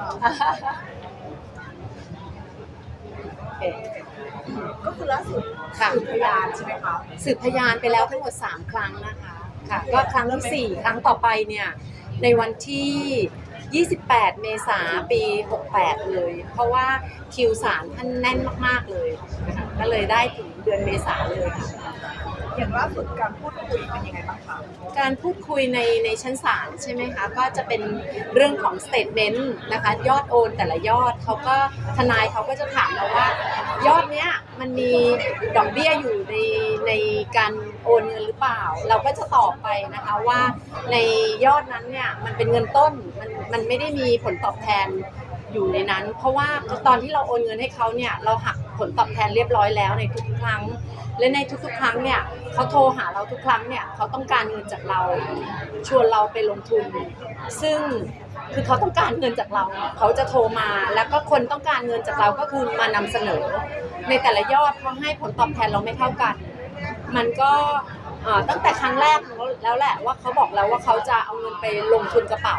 เปล่าโอเคก็คือล่าสุดค่ะ สืบพยานใช่ไหมคะสืบพยานไปแล้วทั้งหมด 3 ครั้งนะคะค่ะก็ครั้งที่ 4 ครั้งต่อไปเนี่ยในวันที่ 28 เมษาปี 68 เลย เพราะว่าคิวสารท่านแน่นมาก ๆ เลยนะคะก็เลยได้ถึงเดือนเมษาเลยค่ะ อย่างล่าสุดการพูดคุยเป็นยังไงบ้างคะการพูดคุยในในชั้นศาลใช่ไหมคะ ก็จะเป็นเรื่องของสเต t เมนต์นะคะยอดโอนแต่ละยอดเขาก็ทนายเขาก็จะถามเราว่า ยอดเนี้ยมันมีดอกเบี้ยอยู่ในในการโอนเงินหรือเปล่า เราก็จะตอบไปนะคะว่าในยอดนั้นเนี่ยมันเป็นเงินต้นมันมันไม่ได้มีผลตอบแทน อยู่ในนั้น เพราะว่าตอนที่เราโอนเงินให้เขาเนี่ยเราหักผลตอบแทนเรียบร้อยแล้วในทุกครั้ง และในทุกๆ ครั้งเนี่ยเขาโทรหาเราทุกครั้งเนี่ยเขาต้องการเงินจากเราชวนเราไปลงทุน ซึ่งคือเขาต้องการเงินจากเรา เขาจะโทรมา แล้วก็คนต้องการเงินจากเราก็คือมานำเสนอ ในแต่ละยอดเขาให้ผลตอบแทนเราไม่เท่ากัน มันก็ตั้งแต่ครั้งแรกแล้วแหละว่าเขาบอกแล้วว่าเขาจะเอาเงินไปลงทุนกระเป๋า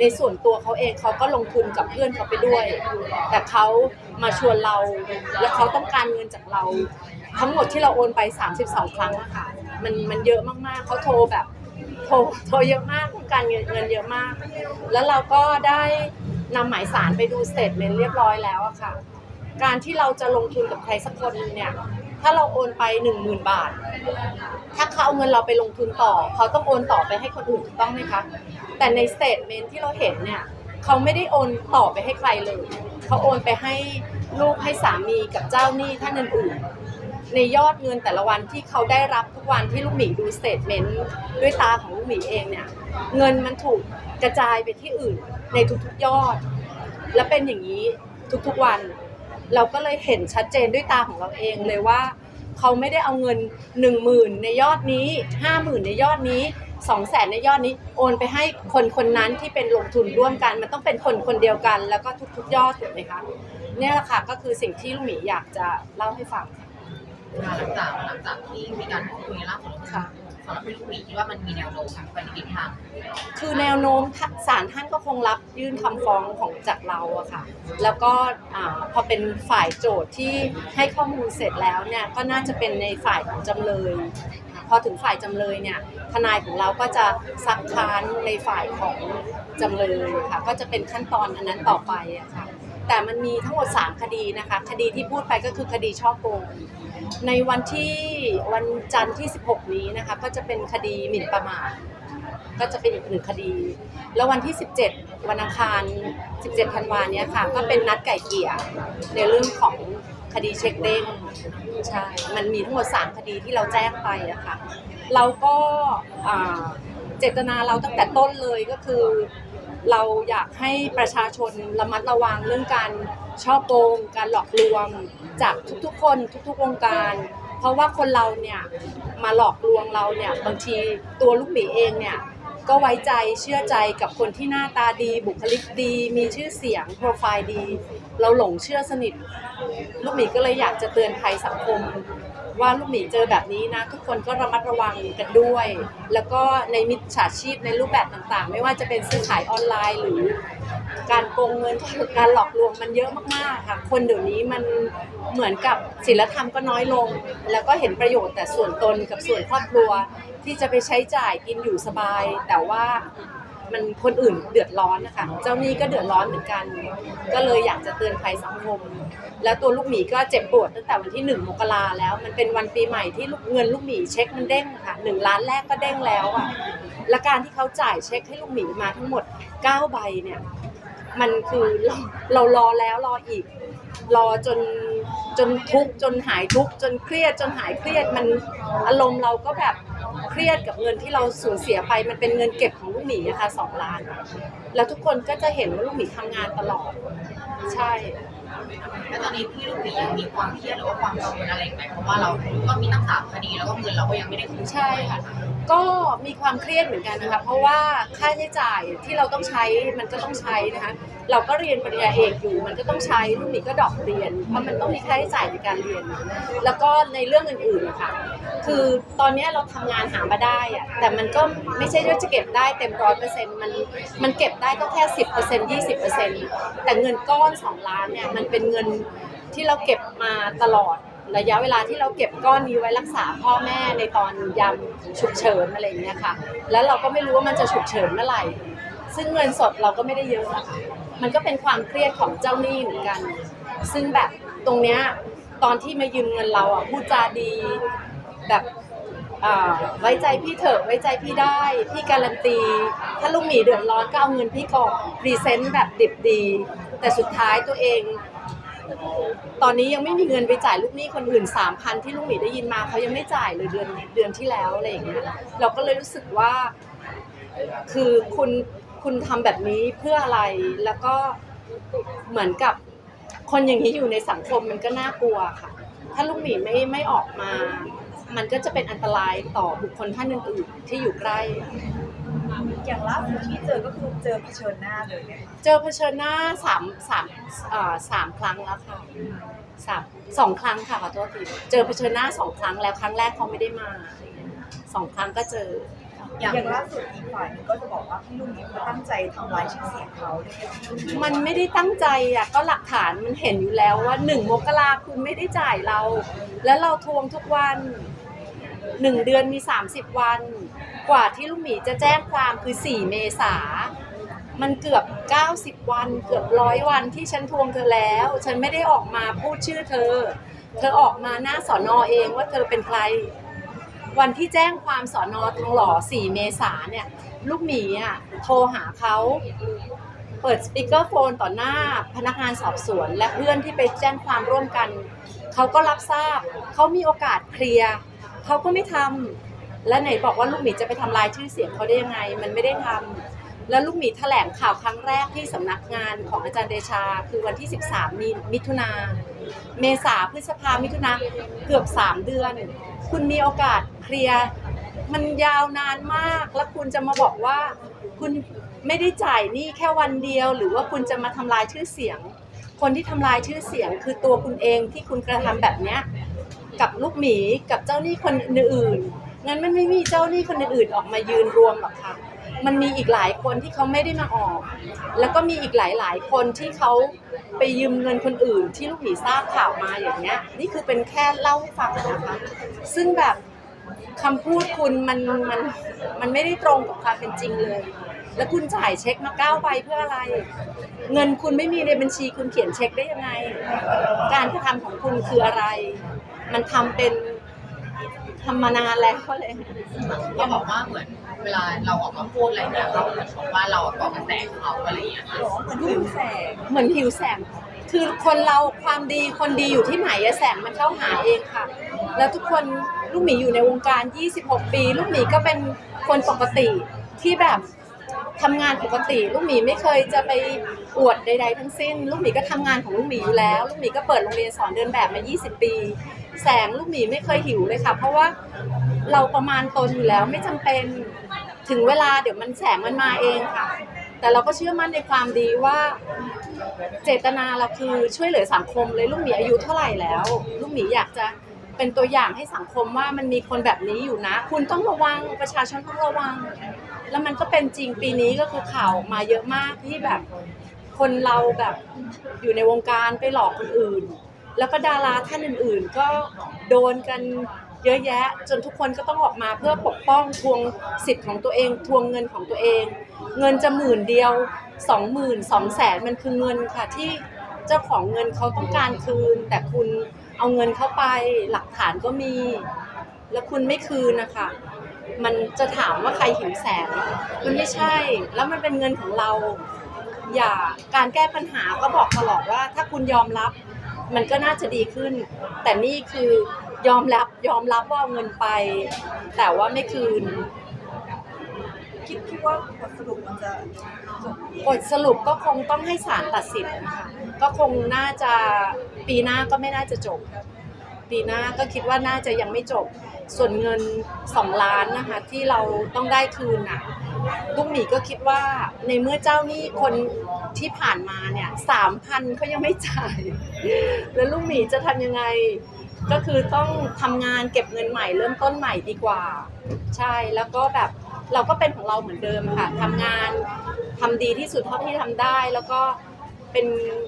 ในส่วนตัวเขาเองเขาก็ลงทุนกับเพื่อนเขาไปด้วย แต่เขามาชวนเรา และเขาต้องการเงินจากเรา ทั้งหมดที่เราโอนไป 32 ครั้งอะค่ะ มันมันเยอะมากๆเขาโทรแบบโทรโทรเยอะมากต้องการเงินเงินเยอะมาก แล้วเราก็ได้นำหมายสารไปดูสเตทเมนต์เรียบร้อยแล้วอะค่ะ การที่เราจะลงทุนกับใครสักคนนึงเนี่ย ถ้าเราโอนไป 10,000 บาท ถ้าเขาเอาเงินเราไปลงทุนต่อ เขาต้องโอนต่อไปให้คนอื่นถูกต้องไหมคะ แต่ในสเตทเมนที่เราเห็นเนี่ยเขาไม่ได้โอนต่อไปให้ใครเลย เขาโอนไปให้ลูกให้สามีกับเจ้าหนี้ท่านอื่นๆในยอดเงินแต่ละวันที่เขาได้รับทุกวันที่ลูกหมีดูสเตทเมนต์ด้วยตาของลูกหมีเองเนี่ยเงินมันถูกกระจายไปที่อื่นในทุกๆยอด และเป็นอย่างนี้ทุกๆวัน เราก็เลยเห็นชัดเจนด้วยตาของเราเองเลยว่าเขาไม่ได้เอาเงิน 1 0,000 ในยอดนี้ 50,000 ในยอดนี้ 200,000ในยอดนี้โอนไปให้คนคนนั้นที่เป็นลงทุนร่วมกัน มันต้องเป็นคนคนเดียวกัน แล้วก็ทุกๆ ยอดถูกไหมคะเนี่ยแหละค่ะก็คือสิ่งที่ลูกหมีอยากจะเล่าให้ฟังหลังจากหลังจากที่มีการพูดคุยล่าสุดค่ะสำหรับพี่ลูกหมีคิดว่ามันมีแนวโน้มไปในทิศทางคือแนวโน้มศาลท่านก็คงรับยื่นคำฟ้องของจากเราอะค่ะ แล้วก็อ่าพอเป็นฝ่ายโจทย์ที่ให้ข้อมูลเสร็จแล้วเนี่ยก็น่าจะเป็นในฝ่ายของจำเลย พอถึงฝ่ายจำเลยเนี่ยทนายของเราก็จะซักค้านในฝ่ายของจำเลยค่ะก็จะเป็นขั้นตอนอันนั้นต่อไปอะค่ะแต่มันมีทั้งหมด 3 คดีนะคะ คดีที่พูดไปก็คือคดีช่อโกงในวันที่วันจันทร์ที่ 16 นี้นะคะก็จะเป็นคดีหมิ่นประมาทก็จะเป็นอีกหนึ่งคดี แล้ววันที่ 17 วันอังคาร 17 ธันวาเนี้ยค่ะ ก็เป็นนัดไก่เกี่ยในเรื่องของ คดีเช็คเด้งใช่มันมีทั้งหมด 3 คดีที่เราแจ้งไปอะค่ะเราก็เจตนาเราตั้งแต่ต้นเลยก็คือ เราอยากให้ประชาชนระมัดระวังเรื่องการช่อโกง การหลอกลวงจากทุกๆคนทุกๆวงการ เพราะว่าคนเราเนี่ยมาหลอกลวงเราเนี่ยบางทีตัวลูกหมีเองเนี่ยก็ไว้ใจเชื่อใจกับคนที่หน้าตาดี บุคลิกดี มีชื่อเสียงโปรไฟล์ดี เราหลงเชื่อสนิท ลูกหมีก็เลยอยากจะเตือนภัยสังคม ว่าลูกหมีเจอแบบนี้นะ ทุกคนก็ระมัดระวังกันด้วย แล้วก็ในมิจฉาชีพในรูปแบบต่างๆ ไม่ว่าจะเป็นซื้อขายออนไลน์ หรือการโกงเงินการหลอกลวงมันเยอะมากๆค่ะคนเดี๋ยวนี้มันเหมือนกับศีลธรรมก็น้อยลง แล้วก็เห็นประโยชน์แต่ส่วนตนกับส่วนครอบครัวที่จะไปใช้จ่ายกินอยู่สบาย แต่ว่า มันคนอื่นเดือดร้อนนะคะเจ้าหนี้ก็เดือดร้อนเหมือนกัน ก็เลยอยากจะเตือนภัยสังคม แล้วตัวลูกหมีก็เจ็บปวดตั้งแต่วันที่หนึ่งมกราแล้ว มันเป็นวันปีใหม่ที่ลูกเงินลูกหมีเช็คมันเด้งค่ะหนึ่งล้านแรกก็เด้งแล้วอะและการที่เขาจ่ายเช็คให้ลูกหมีมาทั้งหมด9ใบเนี่ยมันคือเราเรารอแล้วรออีก รอจนจนทุกข์จนหายทุกข์จนเครียดจนหายเครียดมันอารมณ์เราก็แบบ เครียดกับเงินที่เราสูญเสียไป มันเป็นเงินเก็บของลูกหมีนะคะสองล้าน แล้วทุกคนก็จะเห็นว่าลูกหมีทำงานตลอด ใช่ แล้วตอนนี้พี่ลูกหมียังมีความเครียดหรือว่าความกังวลอะไรไหมเพราะว่าเราก็มีตั้งสามคดีแล้วก็เงินเราก็ยังไม่ได้คืนใช่ค่ะ ก็มีความเครียดเหมือนกันนะคะ เพราะว่าค่าใช้จ่ายที่เราต้องใช้มันก็ต้องใช้นะคะ เราก็เรียนปริญญาเอกอยู่ มันก็ต้องใช้ลูกหมีก็ดรอกเรียน เพราะมันต้องมีค่าใช้จ่ายในการเรียน แล้วก็ในเรื่องอื่นๆนะคะ คือตอนนี้เราทำงานหามาได้อะแต่มันก็ไม่ใช่ว่าจะเก็บได้เต็มร้อยเปอร์เซ็นต์มันมันเก็บได้ก็แค่สิบเปอร์เซ็นต์ยี่สิบเปอร์เซ็นต์แต่เงินก้อนสองล้านเนี่ยมันเป็นเงินที่เราเก็บมาตลอดระยะเวลาที่เราเก็บก้อนนี้ไว้รักษาพ่อแม่ในตอนยามฉุกเฉินอะไรอย่างเงี้ยค่ะ แล้วเราก็ไม่รู้ว่ามันจะฉุกเฉินเมื่อไหร่ ซึ่งเงินสดเราก็ไม่ได้เยอะอะคะมันก็เป็นความเครียดของเจ้าหนี้เหมือนกัน ซึ่งแบบตรงเนี้ยตอนที่มายืมเงินเราอะพูดจาดี แบบไว้ใจพี่เถอะไว้ใจพี่ได้ พี่การันตี ถ้าลูกหมีเดือดร้อนก็เอาเงินพี่ก่อนพรีเซนต์แบบดิบดี แต่สุดท้ายตัวเอง ตอนนี้ยังไม่มีเงินไปจ่ายลูกหนี้คนอื่นสามพันที่ลูกหมีได้ยินมาเขายังไม่จ่ายเลยเดือนเดือนที่แล้วอะไรอย่างเงี้ยเราก็เลยรู้สึกว่า คือคุณคุณทำแบบนี้เพื่ออะไรแล้วก็เหมือนกับคนอย่างนี้อยู่ในสังคมมันก็น่ากลัวค่ะ ถ้าลูกหมีไม่ไม่ออกมา มันก็จะเป็นอันตรายต่อบุคคลท่านอื่นๆที่อยู่ใกล้ อย่างล่าสุดที่เจอก็คือเจอเผชิญหน้าเลยเนี่ยเจอเผชิญหน้าสามสามเอ่อสามครั้งแล้วค่ะสามสองครั้งค่ะขอโทษทีเจอเผชิญหน้าสองครั้งแล้วครั้งแรกเขาไม่ได้มาสองครั้งก็เจอ อย่างล่าสุดอีกฝ่ายหนึงก็จะบอกว่าพี่ลุงนี้เขาตั้งใจทำลายชื่อเสียงเขาเลยมันไม่ได้ตั้งใจอะก็หลักฐานมันเห็นอยู่แล้วว่าหนึ่งมกราคุณไม่ได้จ่ายเรา แล้วเราทวงทุกวันหนึ่งเดือนมี 30 วัน กว่าที่ลูกหมีจะแจ้งความคือ 4 เมษา มันเกือบ 90 วัน เกือบร้อยวันที่ฉันทวงเธอแล้ว ฉันไม่ได้ออกมาพูดชื่อเธอ เธอออกมาหน้าสอนอเองว่าเธอเป็นใคร วันที่แจ้งความสอนอทองหล่อ 4 เมษาเนี่ย ลูกหมีอะโทรหาเขาเปิดสปีกเกอร์โฟนต่อหน้าพนักงานสอบสวน และเพื่อนที่ไปแจ้งความร่วมกัน เขาก็รับทราบ เขามีโอกาสเคลียร์เขาก็ไม่ทำและไหนบอกว่าลูกหมีจะไปทำลายชื่อเสียงเขาได้ยังไง มันไม่ได้ทำ แล้วลูกหมีแถลงข่าวครั้งแรกที่สำนักงานของอาจารย์เดชา คือวันที่ 13 มีมิถุนาเมษาพฤษภามิถุนาเกือบ 3 เดือน คุณมีโอกาสเคลียร์มันยาวนานมาก แล้วคุณจะมาบอกว่า คุณไม่ได้จ่ายหนี้แค่วันเดียว หรือว่าคุณจะมาทำลายชื่อเสียง คนที่ทำลายชื่อเสียง คือตัวคุณเองที่คุณกระทำแบบเนี้ยกับลูกหมีกับเจ้าหนี้คนอื่นๆ งั้นมันไม่มีเจ้าหนี้คนอื่นๆออกมายืนรวมหรอกค่ะ มันมีอีกหลายคนที่เขาไม่ได้มาออก แล้วก็มีอีกหลายๆ คนที่เขาไปยืมเงินคนอื่น ที่ลูกหมีทราบข่าวมาอย่างเงี้ย นี่คือเป็นแค่เล่าให้ฟังนะคะ ซึ่งแบบคำพูดคุณมันมันมันไม่ได้ตรงกับความเป็นจริงเลย แล้วคุณจ่ายเช็คมาเก้าใบเพื่ออะไร เงินคุณไม่มีในบัญชีคุณเขียนเช็คได้ยังไง การกระทำของคุณคืออะไร มันทำเป็น ทำมานานแล้วเลยเขาบอกว่าเหมือนเวลาเราออกมาพูดอะไรเนี่ยเขาเหมือนบอกว่าเราก่อกระแสเขาอะไรอย่างเงี้ยค่ะหรอเหมือนหิวแสงเหมือนหิวแสงคือคนเราความดีคนดีอยู่ที่ไหนอะแสงมันเข้าหาเองค่ะ แล้วทุกคนลูกหมีอยู่ในวงการ 26 ปี ลูกหมีก็เป็นคนปกติที่แบบทำงานปกติ ลูกหมีไม่เคยจะไปอวดใด ๆ ทั้งสิ้น ลูกหมีก็ทำงานของลูกหมีอยู่แล้ว ลูกหมีก็เปิดโรงเรียนสอนเดินแบบมา 20 ปี แสงลูกหมีไม่เคยหิวเลยค่ะ เพราะว่าเราประมาณตนอยู่แล้วไม่จำเป็นถึงเวลาเดี๋ยวมันแสงมันมาเองค่ะ แต่เราก็เชื่อมั่นในความดีว่า เจตนาเราคือช่วยเหลือสังคมเลยลูกหมีอายุเท่าไหร่แล้ว ลูกหมีอยากจะเป็นตัวอย่างให้สังคมว่ามันมีคนแบบนี้อยู่นะ คุณต้องระวังประชาชนต้องระวัง แล้วมันก็เป็นจริงปีนี้ก็คือข่าวมาเยอะมากที่แบบคนเราแบบอยู่ในวงการไปหลอกคนอื่น แล้วก็ดาราท่านอื่นๆ ก็โดนกันเยอะแยะ จนทุกคนก็ต้องออกมาเพื่อปกป้องทวงสิทธิ์ของตัวเอง ทวงเงินของตัวเอง เงินจะหมื่นเดียวสองหมื่นสองแสนมันคือเงินค่ะที่เจ้าของเงินเขาต้องการคืน แต่คุณเอาเงินเข้าไปหลักฐานก็มี แล้วคุณไม่คืนนะคะมันจะถามว่าใครหิวแสงมันไม่ใช่ แล้วมันเป็นเงินของเรา อย่าการแก้ปัญหาก็บอกตลอดว่า ถ้าคุณยอมรับ มันก็น่าจะดีขึ้น แต่นี่คือยอมรับยอมรับว่าเอาเงินไป แต่ว่าไม่คืน คิดคิดว่าบทสรุปมันจะจบบทสรุปก็คงต้องให้ศาลตัดสินนะคะก็คงน่าจะปีหน้าก็ไม่น่าจะจบ ปีหน้าก็คิดว่าน่าจะยังไม่จบ ส่วนเงิน2ล้านนะคะที่เราต้องได้คืนน่ะลูกหมีก็คิดว่าในเมื่อเจ้าหนี้คน ที่ผ่านมาเนี่ยสามพันเขายังไม่จ่าย แล้วลูกหมีจะทำยังไง ก็คือต้องทำงานเก็บเงินใหม่เริ่มต้นใหม่ดีกว่า ใช่แล้วก็แบบเราก็เป็นของเราเหมือนเดิมค่ะทำงานทำดีที่สุดเท่าที่ทำได้แล้วก็เป็น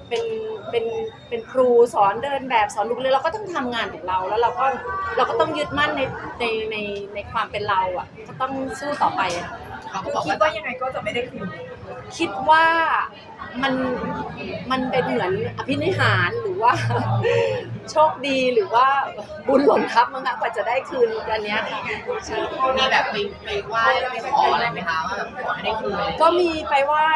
เป็นเป็นเป็นครูสอนเดินแบบสอนลูกเรือเราก็ต้องทำงานของเราแล้วเราก็เราก็ต้องยึดมั่นในในในในความเป็นเราอะก็ต้องสู้ต่อไปอะ เขาก็คือบอกคิดว่าว่ายังไงก็จะไม่ได้คืนคิดว่ามันมันเป็นเหมือนอภินิหารหรือว่า โชคดีหรือว่าบุญหล่นทับมั้งคะกว่าจะได้คืนอันเนี้ยค่ะใช่มีแบบไปไปไหว้ไปขออะไรไหมคะว่าแบบขอให้ได้คืนอะไรอย่างเงี้ย ก็มีไปไหว้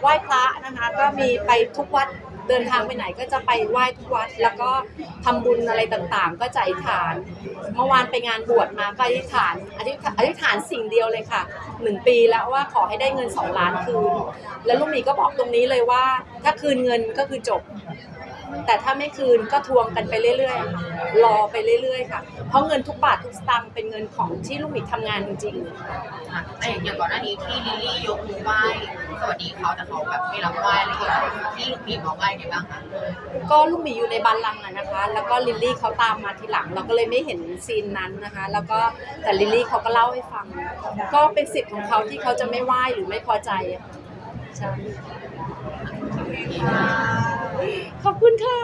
ไหว้พระนะคะ ก็มีไปทุกวัด เดินทางไปไหนก็จะไปไหว้ทุกวัด แล้วก็ทำบุญอะไรต่างๆ ก็จะอธิษฐาน เมื่อวานไปงานบวชมาก็อธิษฐานอธิษฐานอธิษฐานสิ่งเดียวเลยค่ะหนึ่งปีแล้วว่าขอให้ได้เงินสองล้านคืน แล้วลูกหมีก็บอกตรงนี้เลยว่า ถ้าคืนเงินก็คือจบ แต่ถ้าไม่คืนก็ทวงกันไปเรื่อยๆรอไปเรื่อยๆค่ะ เพราะเงินทุกบาททุกสตางค์เป็นเงินของที่ลูกหมีทำงานจริงๆอะแต่อย่างก่อนหน้านี้ที่ลิลลี่ยกมือไหว้ วัสดีเขาแต่เขาแบบไม่รับไหว้อะไรอย่างเงี้ยที่ลูกบีมาไหว้ไงบ้างคะก็ลูกหมีอยู่ในบัลลังก์อะนะคะ แล้วก็ลิลลี่เขาตามมาทีหลัง เราก็เลยไม่เห็นซีนนั้นนะคะ แล้วก็แต่ลิลลี่เขาก็เล่าให้ฟัง ก็เป็นสิทธิ์ของเขาที่เขาจะไม่ไหว้หรือไม่พอใจอะค่ะใช่ขอบคุณค่ะ